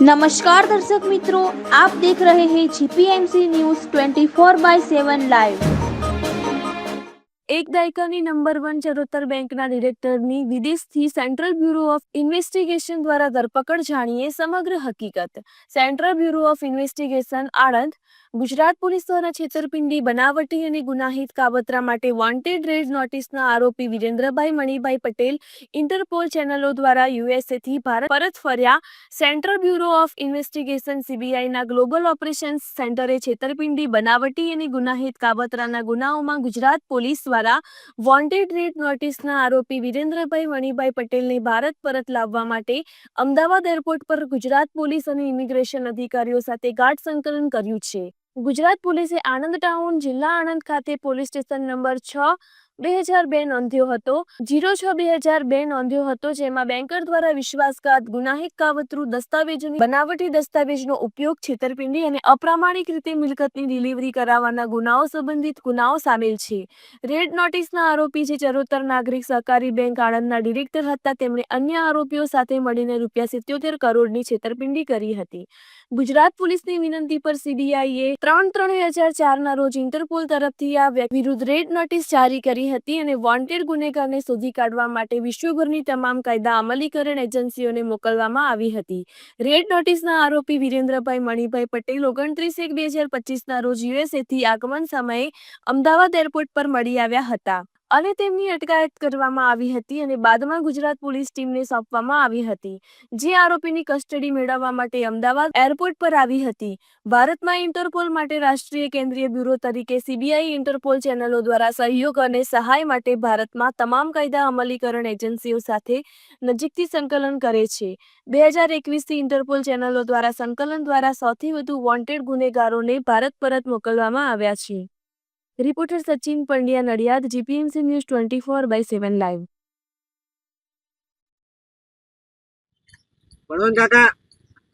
નમસ્કાર દર્શક મિત્રો આપ દેખ રહે હે જીપીએમસી ન્યૂઝ 24 બાય 7 લાઈવ એક દાયકાની નંબર વન ચરોતર બેંકના ડિરેક્ટરની વિદેશથી સેન્ટ્રલ બ્યુરો ઓફ ઇન્વેસ્ટિગેશન દ્વારા ધરપકડ જાણીએ સમગ્ર હકીકત. Central Bureau of Investigation Anand Gujarat police દ્વારા છેતરપિંડી, બનાવટી અને ગુનાહિત કાવતરા માટે વોન્ટેડ રેડ નોટિસના આરોપી વિરેન્દ્રભાઈ મણિભાઈ પટેલ ઇન્ટરપોલ ચેનલો દ્વારા યુએસએથી ભારત પરત ફર્યા. સેન્ટ્રલ બ્યુરો ઓફ ઇન્વેસ્ટિગેશન સીબીઆઈના ગ્લોબલ ઓપરેશન્સ સેન્ટરે છેતરપિંડી, બનાવટી અને ગુનાહિત કાવતરાના ગુનાઓમાં ગુજરાત પોલીસ દ્વારા વોન્ટેડ રેડ નોટિસના આરોપી વિરેન્દ્રભાઈ મણિભાઈ પટેલને ભારત પરત લાવવા માટે અમદાવાદ એરપોર્ટ પર ગુજરાત પોલીસ અને ઇમિગ્રેશન અધિકારીઓ સાથે ગાઢ સંકલન કર્યું છે. ગુજરાત પોલીસે આણંદ ટાઉન જિલ્લા આણંદ ખાતે પોલીસ સ્ટેશન નંબર છ બે હજાર બે નોંધ્યો હતો. જીરો છ બે હજાર બે નોંધ્યો હતો, જેમાં બેન્કર દ્વારા વિશ્વાસઘાત, ગુનાહિત, કાવતરું, દસ્તાવેજોની બનાવટી દસ્તાવેજનો ઉપયોગ છેતરપિંડી અને અપ્રામાણિક રીતે મિલકતની ડિલિવરી કરાવવાના ગુનાઓ સંબંધિત ગુનાઓ સામેલ છે. રેડ નોટિસના આરોપી જે ચરોતર નાગરિક સહકારી બેંક આણંદના ડિરેક્ટર હતા. તેમણે અન્ય આરોપીઓ સાથે મળીને રૂપિયા સિત્યોતેર કરોડની છેતરપિંડી કરી હતી. ગુજરાત પોલીસની વિનંતી પર સીબીઆઈએ ત્રણ ત્રણ હજાર ચારના રોજ ઇન્ટરપોલ તરફથી આ વિરુદ્ધ રેડ નોટિસ જારી કરી હતી અને વોન્ટેડ ગુનેગારને શોધી કાઢવા માટે વિશ્વભરની તમામ કાયદા અમલીકરણ એજન્સીઓને મોકલવામાં આવી હતી. રેડ નોટિસના આરોપી વિરેન્દ્રભાઈ મણિભાઈ પટેલ ઓગણત્રીસ એક બે હજાર પચીસના રોજ યુએસએથી આગમન સમયે અમદાવાદ એરપોર્ટ પર મળી આવ્યા હતા. અને તેમની અટકાયત કરવામાં આવી હતી અને બાદમાં ગુજરાત પોલીસ ટીમને સોંપવામાં આવી હતી. જે આરોપીની કસ્ટડી મેળવવા માટે અમદાવાદ એરપોર્ટ પર આવી હતી. ભારતમાં ઇન્ટરપોલ માટે રાષ્ટ્રીય કેન્દ્રીય બ્યુરો તરીકે સીબીઆઈ ઇન્ટરપોલ ચેનલો દ્વારા સહયોગ અને સહાય માટે ભારતમાં તમામ કાયદા અમલીકરણ એજન્સીઓ સાથે નજીકથી સંકલન કરે છે. બે હજાર એકવીસથી ઇન્ટરપોલ ચેનલો દ્વારા સંકલન દ્વારા સૌથી વધુ વોન્ટેડ ગુનેગારોને ભારત પરત મોકલવામાં આવ્યા છે. Reporter Sachin Pandya Nadiad GPMC news twenty four by seven live Balwant કાકા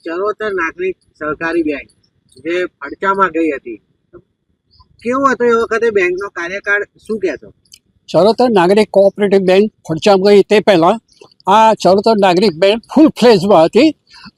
ચરોતર નાગરિક સહકારી બેંક જે ફડચામાં ગઈ હતી. કેવો હતો એ વખતે બેંકનો કાર્યકાળ? શું કહેતો? ચરોતર નાગરિક કોઓપરેટિવ બેંક ફડચામાં ગઈ તે પહેલાં આ ચરોતર નાગરિક બેંક ફૂલ ફ્લેજમાં હતી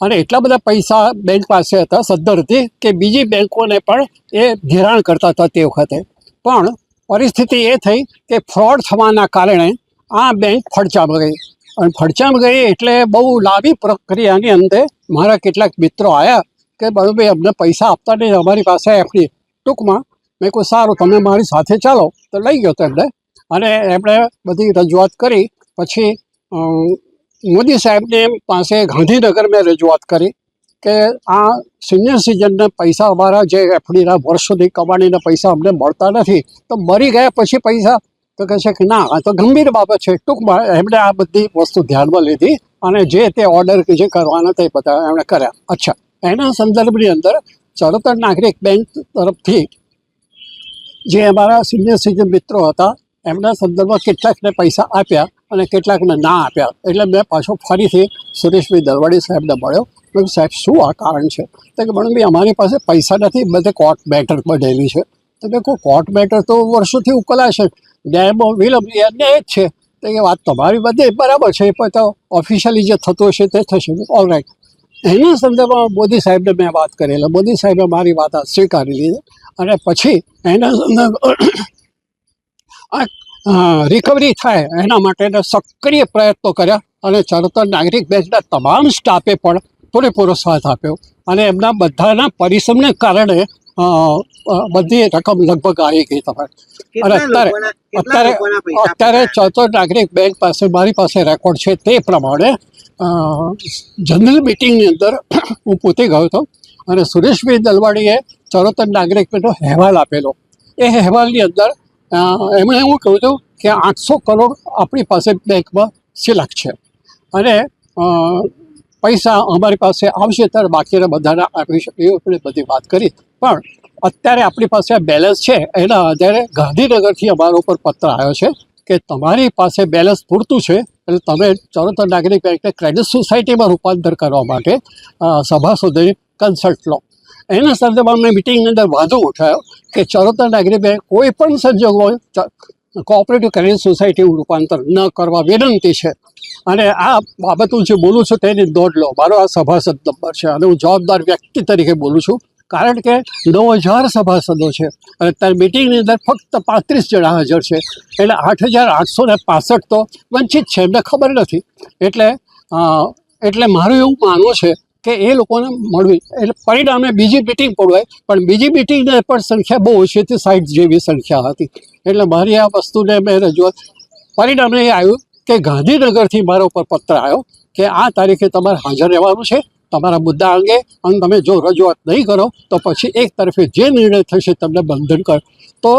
અને એટલા બધા પૈસા બેંક પાસે હતા સદ્ધર હતી કે બીજી બેંકોને પણ એ ધિરાણ કરતા હતા તે વખતે. પણ પરિસ્થિતિ એ થઈ કે ફ્રોડ થવાના કારણે આ બેંક ફડચામાં ગઈ. અને ફડચામાં ગઈ એટલે બહુ લાંબી પ્રક્રિયાની અંતે મારા કેટલાક મિત્રો આવ્યા કે બરોબર અમને પૈસા આપતા નહીં, અમારી પાસે એફડી. ટૂંકમાં મેં કહ્યું, સારું, તમે મારી સાથે ચાલો. તો લઈ ગયો તેમને અને એમણે બધી રજૂઆત કરી. પછી મોદી સાહેબને પાસે ગાંધીનગર મેં રજૂઆત કરી. કે આ સિનિયર સિટીઝનને પૈસા અમારા જે એફડીના વર્ષોથી કમાણીના પૈસા અમને મળતા નથી, તો મરી ગયા પછી પૈસા? તો કહે છે કે ના, આ તો ગંભીર બાબત છે. ટૂંકમાં એમણે આ બધી વસ્તુ ધ્યાનમાં લીધી અને જે તે ઓર્ડર જે કરવાના તે બધા એમણે કર્યા. અચ્છા, એના સંદર્ભની અંદર ચરોતર નાગરિક બેંક તરફથી જે અમારા સિનિયર સિટીઝન મિત્રો હતા એમના સંદર્ભમાં કેટલાકને પૈસા આપ્યા અને કેટલાકને ના આપ્યા. એટલે મેં પાછો ફરીથી સુરેશભાઈ દરવાડી સાહેબને મળ્યો. મેં સાહેબ, શું આ કારણ છે? તો કે, મેડમ, ભાઈ, અમારી પાસે પૈસા નથી, બધે કોર્ટ મેટર બનેલી છે. તો મેં કહું કોર્ટ મેટર તો વર્ષોથી ઉકલાશે ન્યાયમાં વિલંબ એ જ છે. તો એ વાત તમારી બધી બરાબર છે, પણ તો ઓફિશિયલી જે થતું હશે તે થશે. ઓલ રાઈટ એના સંદર્ભમાં મોદી સાહેબને મેં વાત કરેલા. મોદી સાહેબે મારી વાત સ્વીકારી લીધી. અને પછી એના સંદર્ભ આ રિકવરી થાય એના માટેના સક્રિય પ્રયત્નો કર્યા અને ચરોતર નાગરિક બેંચના તમામ સ્ટાફે પણ પૂરેપૂરો સાથ આપ્યો. અને એમના બધાના પરિશ્રમને કારણે બધી રકમ લગભગ આવી ગઈ તમારે. અને અત્યારે- અત્યારે અત્યારે? ચૌથો નાગરિક બેંક પાસે મારી પાસે રેકોર્ડ છે તે પ્રમાણે જનરલ મિટિંગની અંદર હું પોતે ગયો હતો અને સુરેશભાઈ દલવાડીએ ચરોતર નાગરિક બેંકનો અહેવાલ આપેલો. એ અહેવાલની અંદર એમણે એવું કહ્યું હતું કે આઠસો કરોડ આપણી પાસે બેંકમાં સિલક છે. અને પૈસા અમારી પાસે આવશે ત્યારે બાકીના બધાના આપી શકે એવી આપણે બધી વાત કરી. પણ અત્યારે આપણી પાસે બેલેન્સ છે, એના આધારે ગાંધીનગરથી અમારા ઉપર પત્ર આવ્યો છે કે તમારી પાસે બેલેન્સ પૂરતું છે, એટલે તમે ચરોતર નાગરિક બેંકને ક્રેડિટ સોસાયટીમાં રૂપાંતર કરવા માટે સભા સભાસદોની કન્સલ્ટ લો. એના સંદર્ભમાં મિટિંગની અંદર વાંધો ઉઠાવ્યો કે ચરોતર નાગરિક બેંક કોઈ પણ સંજોગો ચ- કોઓપરેટિવ ક્રેડિટ સોસાયટીનું રૂપાંતર ન કરવા વિનંતી છે. અને આ બાબત હું જે બોલું છું તેની દોઢ લો. મારો આ સભાસદ નંબર છે અને હું જવાબદાર વ્યક્તિ તરીકે બોલું છું. કારણ કે નવ હજાર સભાસદો છે અને અત્યારે મિટિંગની અંદર ફક્ત પાંત્રીસ જણા હાજર છે. એટલે આઠ હજાર આઠસો ને પાસઠ તો વંચિત છે, એમને ખબર નથી. એટલે એટલે મારું એવું માનવું છે કે એ લોકોને મળવી. એટલે પરિણામે બીજી મિટિંગ પડવાય પણ બીજી મિટિંગને પણ સંખ્યા બહુ ઓછી હતી સાઠ જેવી સંખ્યા હતી. એટલે મારી આ વસ્તુને મેં રજૂઆત પરિણામે એ આવ્યું કે ગાંધીનગરથી મારા ઉપર પત્ર આવ્યો કે આ તારીખે તમારે હાજર રહેવાનું છે. તમારા મુદ્દા અંગે અને તમે જો રજૂઆત નહીં કરો, તો પછી એક તરફે જે નિર્ણય થશે તમને બંધન કર. તો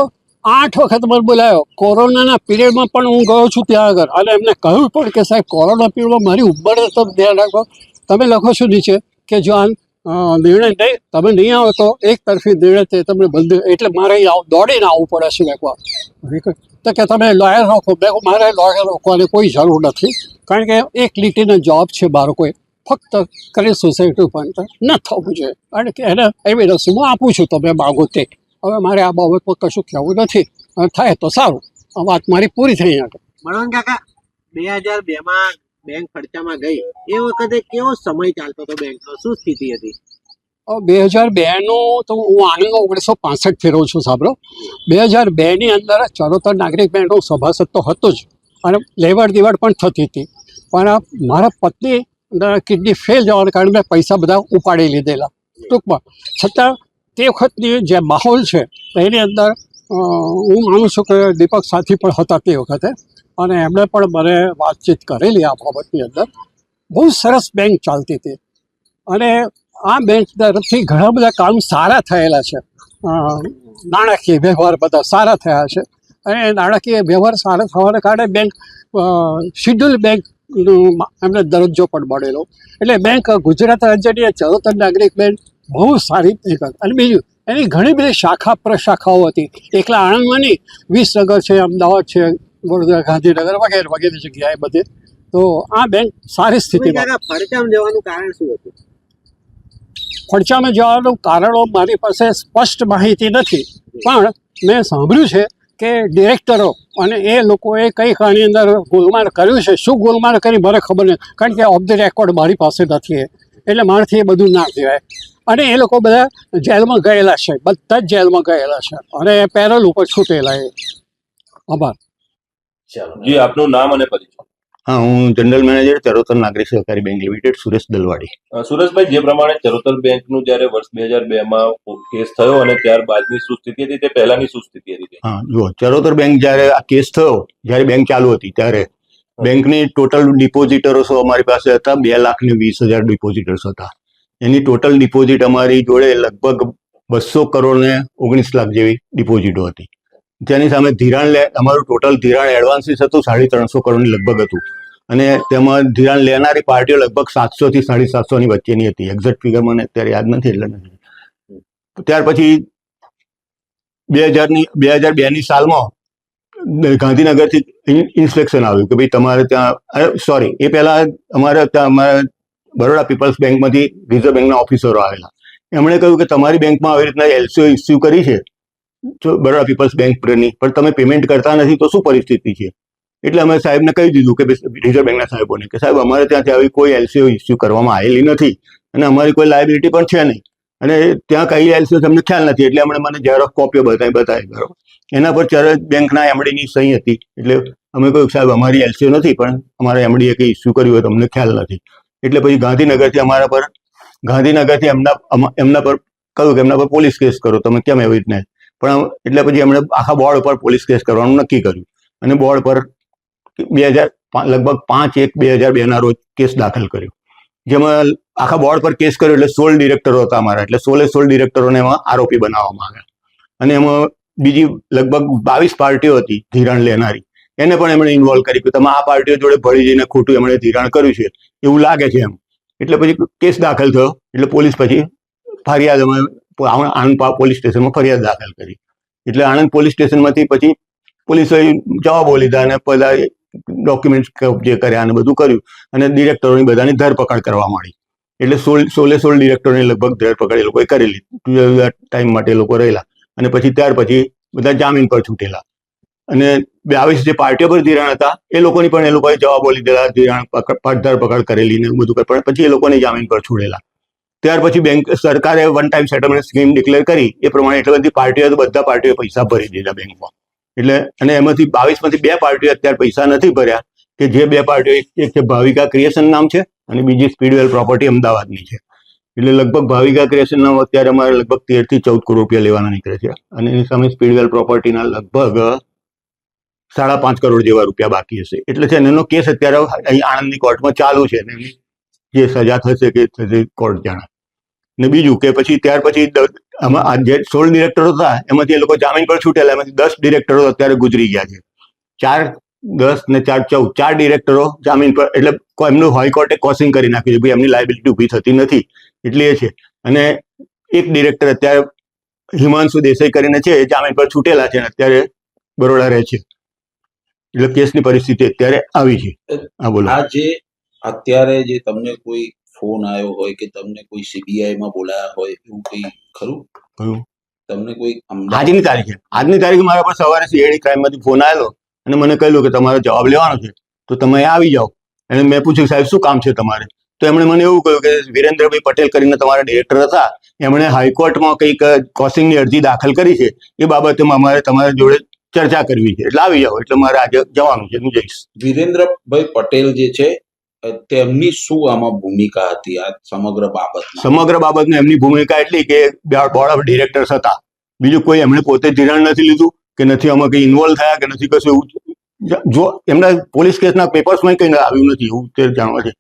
આઠ વખત મને બોલાયો, કોરોનાના પીરિયડમાં પણ હું ગયો છું ત્યાં આગળ. અને એમને કહ્યું પણ કે, સાહેબ, કોરોના પીરિયડમાં મારી ઉંમર તો ધ્યાન રાખો. તમે લખો છો નીચે કે જો આ નિર્ણય નહીં, તમે નહીં આવો તો એક તરફી નિર્ણય તે તમને બંધ, એટલે મારે દોડીને આવવું પડે છે એકવાર તો કે તમે લોયર રોકો મેં મારે લોયર રોકવાની કોઈ જરૂર નથી. કારણ કે એક લીટીનો જોબ છે બાળકોએ ફક્ત કરી સોસાયટી ઉપર ન થવું જોઈએ. કે એને એવિડન્સ હું આપું છું તમે માગો તે. હવે મારે આ બાબતમાં કશું કહેવું નથી. થાય તો સારું. આ વાત મારી પૂરી થઈ આગળ. મળવન કાકા, બે હજાર બે માં બેંક ખર્ચામાં ગઈ, એ વખતે કેવો સમય ચાલતો હતો બેંકનો? શું સ્થિતિ હતી? બે હજાર બેનું તો હું આણંદ ઓગણીસો પાસઠ ફેરવું છું, સાંભળો. બે હજાર બેની અંદર ચરોતર નાગરિક બેંકનો સભાસદ તો હતો જ, અને લેવડ દેવડ પણ થતી હતી. પણ મારા પત્ની કિડની ફેલ જવાના કારણે મેં પૈસા બધા ઉપાડી લીધેલા, ટૂંકમાં. છતાં તે વખતની જે માહોલ છે, એની અંદર હું માનું છું કે દીપક સાથી પણ હતા તે વખતે. અને એમણે પણ મને વાતચીત કરેલી આ બાબતની અંદર. બહુ સરસ બેંક ચાલતી હતી. અને આ બેંક તરફથી ઘણા બધા કામ સારા થયેલા છે. નાણાકીય વ્યવહાર બધા સારા થયા છે. અને નાણાકીય વ્યવહાર સારા થવાના કારણે બેંક શિડ્યુલ બેંકનું એમને દરજ્જો પણ મળેલો. એટલે બેંક ગુજરાત રાજ્યની ચરોતર નાગરિક બેંક બહુ સારી બેંક અને બીજું, એની ઘણી બધી શાખા પ્રશાખાઓ હતી. એકલા આણંદમાં નહીં, વિસનગર છે, અમદાવાદ છે વડોદરા ગાંધીનગર વગેરે વગેરે જગ્યાએ બધે. તો આ બેંક સારી સ્થિતિમાં ફરજામ જવાનું કારણ શું હતું? ફરચામે જવાનું કારણો મારી પાસે સ્પષ્ટ માહિતી નથી. પણ મેં સાંભળ્યું છે કે ડિરેક્ટરો અને એ લોકોએ કંઈક આની અંદર ગોલમાલ કર્યું છે? શું ગોલમાલ કરી મને ખબર નથી. કારણ કે ઓફ ધ રેકોર્ડ મારી પાસે નથી એટલે મારાથી એ બધું ના કહેવાય. અને એ લોકો બધા જેલમાં ગયેલા છે. બધા જ જેલમાં ગયેલા છે. અને પેરોલ ઉપર છૂટેલા એ. આભાર. જી આપનું નામ અને પરિચય. હા હું general manager Charotar Nagrik Sahakari bank limited Suresh Dalwadi. Sureshbhai જે પ્રમાણે ચરોતર બેંકનું જ્યારે વર્ષ બે હજાર બે માં કેસ થયો અને ત્યારબાદની શું સ્થિતિ હતી તે પહેલાની શું સ્થિતિ હતી હા જુઓ ચરોતર બેંક જ્યારે આ કેસ થયો જ્યારે બેંક ચાલુ હતી ત્યારે બેંકની ટોટલ ડિપોઝિટરો અમારી પાસે હતા બે લાખ ને વીસ હજાર ડિપોઝિટર્સ હતા. એની ટોટલ ડિપોઝિટ અમારી જોડે લગભગ બસો કરોડ ને ઓગણીસ લાખ જેવી ડિપોઝિટો હતી. જેની સામે ધિરાણ લે, અમારું ટોટલ ધિરાણ એડવાન્સીસ હતું સાડી ત્રણસો કરોડની લગભગ હતું. અને તેમાં ધિરાણ લેનારી પાર્ટીઓ લગભગ સાતસો થી સાડી સાતસો ની વચ્ચેની હતી. એક્ઝેક્ટ ફિગર મને અત્યારે યાદ નથી એટલે નથી. ત્યાર પછી બે હજારની, બે હજાર બેની સાલમાં ગાંધીનગરથી ઇન્સ્પેક્શન આવ્યું કે ભાઈ તમારે ત્યાં સોરી એ પહેલાં અમારે ત્યાં અમારા બરોડા પીપલ્સ બેંકમાંથી રિઝર્વ બેંકના ઓફિસરો આવેલા. એમણે કહ્યું કે તમારી બેંકમાં આવી રીતના એલસીઓ ઇસ્યુ કરી છે બરોડા પીપલ્સ બેંકની, પણ તમે પેમેન્ટ કરતા નથી તો શું પરિસ્થિતિ છે? એટલે અમે સાહેબને કહી દીધું કે રિઝર્વ બેંકના સાહેબોને કે સાહેબ અમારે ત્યાંથી આવી કોઈ એલસીઓ ઇસ્યુ કરવામાં આવેલી નથી અને અમારી કોઈ લાયબિલિટી પણ છે નહીં. અને ત્યાં કઈ એલસીઓ તમને ખ્યાલ નથી, એટલે એમણે મને ઝેરોક્સ કોપીઓ બતાવી બતાવી, બરોબર. એના પર ત્યારે બેંકના એમડીની સહી હતી, એટલે અમે કહ્યું સાહેબ અમારી એલસીઓ નથી, પણ અમારા એમડીએ કંઈ ઇસ્યુ કર્યું હોય તમને ખ્યાલ નથી. એટલે પછી ગાંધીનગરથી અમારા પર, ગાંધીનગરથી એમના એમના પર કહ્યું કે એમના પર પોલીસ કેસ કરો, તમે કેમ એવી રીતના પણ એટલે પછી એમણે આખા બોર્ડ ઉપર પોલીસ કેસ કરવાનું નક્કી કર્યું. અને બોર્ડ પર બે હજાર લગભગ પાંચ એક બે હજાર બેના રોજ કેસ દાખલ કર્યો. જેમાં આખા બોર્ડ પર કેસ કર્યો એટલે સોળ ડિરેક્ટરો હતા અમારા. એટલે સોળે સોળ ડિરેક્ટરોને એમાં આરોપી બનાવવામાં આવ્યા. અને એમાં બીજી લગભગ બાવીસ પાર્ટીઓ હતી ધિરાણ લેનારી. એને પણ એમણે ઇન્વોલ્વ કરી કે તમે આ પાર્ટીઓ જોડે ભળી જઈને ખોટું એમણે ધિરાણ કર્યું છે. એવું લાગે છે એમ. એટલે પછી કેસ દાખલ થયો. એટલે પોલીસ પછી ફરિયાદ અમે આણંદ પોલીસ સ્ટેશનમાં ફરિયાદ દાખલ કરી. એટલે આણંદ પોલીસ સ્ટેશનમાંથી પછી પોલીસોએ જવાબો લીધા અને બધા ડોક્યુમેન્ટ જે કર્યા અને બધું કર્યું. અને ડિરેક્ટરોની બધાની ધરપકડ કરવા માંડી. એટલે સોળ સોળે સોળ ડિરેક્ટરોની લગભગ ધરપકડ એ લોકોએ કરેલી. જુદા જુદા ટાઈમ માટે લોકો રહેલા. અને પછી ત્યાર પછી બધા જામીન પર છૂટેલા. અને બાવીસ જે પાર્ટીઓ પર ધિરાણ હતા, એ લોકોની પણ એ લોકોએ જવાબો લીધેલા, ધિરાણ પકડ પકડ ધરપકડ કરેલી ને બધું. પણ પછી એ લોકોને જામીન પર છોડેલા ત્યાર પછી બેંક સરકારે one time settlement scheme declare કરી. એ પ્રમાણે એટલે બધી પાર્ટીઓ બધા પાર્ટીઓ પૈસા ભરી દીધા બેંકમાં એટલે અને એમાંથી બાવીસમાંથી બે પાર્ટીઓ અત્યારે પૈસા નથી ભર્યા, કે જે બે પાર્ટીઓ એક છે ભાવિકા ક્રિએશન નામ છે અને બીજી સ્પીડવેલ પ્રોપર્ટી અમદાવાદની છે. એટલે લગભગ ભાવિકા ક્રિએશન નામ અત્યારે અમારે લગભગ તેરથી ચૌદ કરોડ રૂપિયા લેવાના નીકળે છે. અને એની સામે સ્પીડવેલ પ્રોપર્ટીના લગભગ સાડા પાંચ કરોડ જેવા રૂપિયા બાકી હશે. એટલે છે એનો કેસ અત્યારે અહીં આણંદની કોર્ટમાં ચાલુ છે. અને જે સજા થશે કે થશે કોર્ટ જાણે. ને બીજું કે પછી ત્યાર પછી આમાં જે સોળ ડિરેક્ટરો હતા એમાંથી એ લોકો જામીન પર છૂટેલા એમાંથી દસ ડિરેક્ટરો અત્યારે ગુજરી ગયા છે. ચાર દસ ને ચાર ચૌદ ચાર ડિરેક્ટરો જામીન પર એટલે એમનું હાઈકોર્ટે કોસિંગ કરી નાખ્યું છે ભાઈ એમની લાયબિલિટી ઊભી થતી નથી. એટલે એ છે. અને એક ડિરેક્ટર અત્યારે હિમાંશુ દેસાઈ કરીને છે એ જામીન પર છૂટેલા છે અને અત્યારે બરોડા રહે છે. એટલે કેસની પરિસ્થિતિ અત્યારે આવી છે. હા બોલો. આ જે અત્યારે જે તમને કોઈ ફોન આવ્યો હોય કે તમને કોઈ સીબીઆઈ માં બોલાયા હોય એવું કઈ ખરું? કયું? તમને કોઈ આજની તારીખે. આજની તારીખે મારા પર સવારે સીઆઈડી ક્રાઇમમાંથી ફોન આવેલો અને મને કહેલું કે તમારો જવાબ લેવાનો છે. તો તમે આવી જાઓ. અને મેં પૂછ્યું સાહેબ શું કામ છે તમારે? તો એમણે મને એવું કહ્યું કે વિરેન્દ્રભાઈ પટેલ કરીને તમારા ડિરેક્ટર હતા. એમણે હાઈકોર્ટમાં કંઈક કોસિંગની અરજી દાખલ કરી છે. એ બાબતે અમારે તમારા જોડે ચર્ચા કરવી છે. એટલે આવી જાઓ. એટલે મારે આજે જવાનું છે. હું જઈશ. વિરેન્દ્રભાઈ પટેલ જે છે તેમની શું આમાં ભૂમિકા હતી આ સમગ્ર બાબત સમગ્ર બાબતમાં એમની ભૂમિકા એટલી કે બોર્ડ ઓફ ડિરેક્ટર્સ હતા. બીજું કોઈ એમણે પોતે ધિરાણ નથી લીધું કે નથી આમાં કંઈ ઇન્વોલ્વ થયા કે નથી કશું એવું. જો એમના પોલીસ કેસના પેપર્સમાં કંઈ આવ્યું નથી એવું તે જાણવા છે.